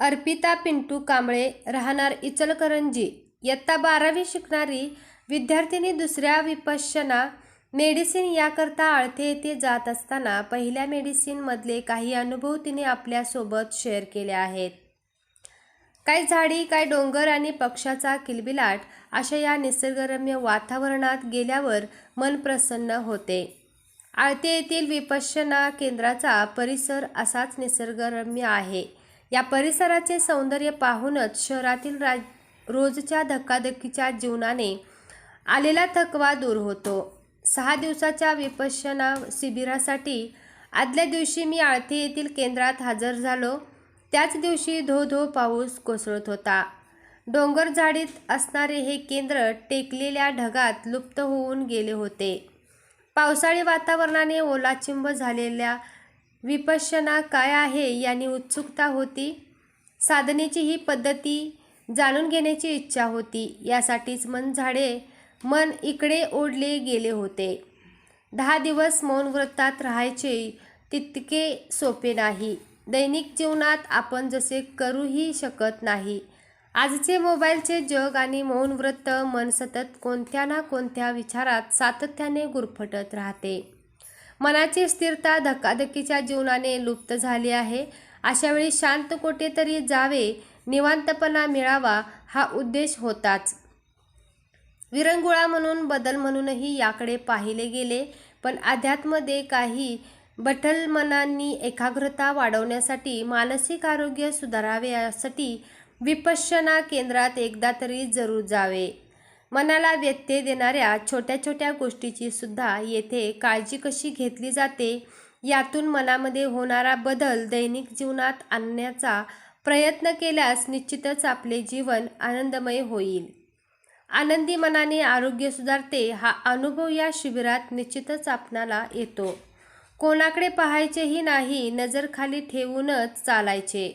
अर्पिता पिंटू कांबळे राहणार इचलकरंजी. इयत्ता बारावी शिकणारी विद्यार्थिनी दुसऱ्या विपश्यना मेडिसिन याकरता आळते येथे जात असताना पहिल्या मेडिसिनमधले काही अनुभव तिने आपल्यासोबत शेअर केले आहेत. काही झाडी काही डोंगर आणि पक्षाचा किलबिलाट अशा या निसर्गरम्य वातावरणात गेल्यावर मन प्रसन्न होते. आळते येथील विपश्यना केंद्राचा परिसर असाच निसर्गरम्य आहे. या परिसराचे सौंदर्य पाहूनच शहरातील राज रोजच्या धक्काधक्कीच्या जीवनाने आलेला थकवा दूर होतो. सहा दिवसाच्या विपश्यना शिबिरासाठी आदल्या दिवशी मी आळती येथील केंद्रात हजर झालो. त्याच दिवशी धो धो पाऊस कोसळत होता. डोंगर झाडीत असणारे हे केंद्र टेकलेल्या ढगात लुप्त होऊन गेले होते. पावसाळी वातावरणाने ओलाचिंब झालेल्या विपश्यना काय आहे याने उत्सुकता होती. साधनेची ही पद्धती जाणून घेण्याची इच्छा होती. यासाठीच मन झाडे मन इकडे ओढले गेले होते. दहा दिवस मौन व्रतात राहायचे तितके सोपे नाही. दैनिक जीवनात आपण जसे करूही शकत नाही. आजचे मोबाईलचे जग आणि मौन व्रत मन सतत कोणत्या ना कोणत्या विचारात सातत्याने गुरफटत राहते. मनाची स्थिरता धकाधकीच्या जीवनाने लुप्त झाली आहे. अशावेळी शांत कोठेतरी जावे निवांतपणा मिळावा हा उद्देश होताच. विरंगुळा म्हणून बदल म्हणूनही याकडे पाहिले गेले पण अध्यात्मदे काही बठल मनांनी एकाग्रता वाढवण्यासाठी मानसिक आरोग्य सुधारावे यासाठी विपश्यना केंद्रात एकदा तरी जरूर जावे. मनाला व्यत्यय देणाऱ्या छोट्या छोट्या गोष्टीची सुद्धा येथे काळजी कशी घेतली जाते यातून मनामध्ये होणारा बदल दैनिक जीवनात आणण्याचा प्रयत्न केल्यास निश्चितच आपले जीवन आनंदमय होईल. आनंदी मनाने आरोग्य सुधारते हा अनुभव या शिबिरात निश्चितच आपणाला येतो. कोणाकडे पाहायचेही नाही नजर खाली ठेवूनच चालायचे.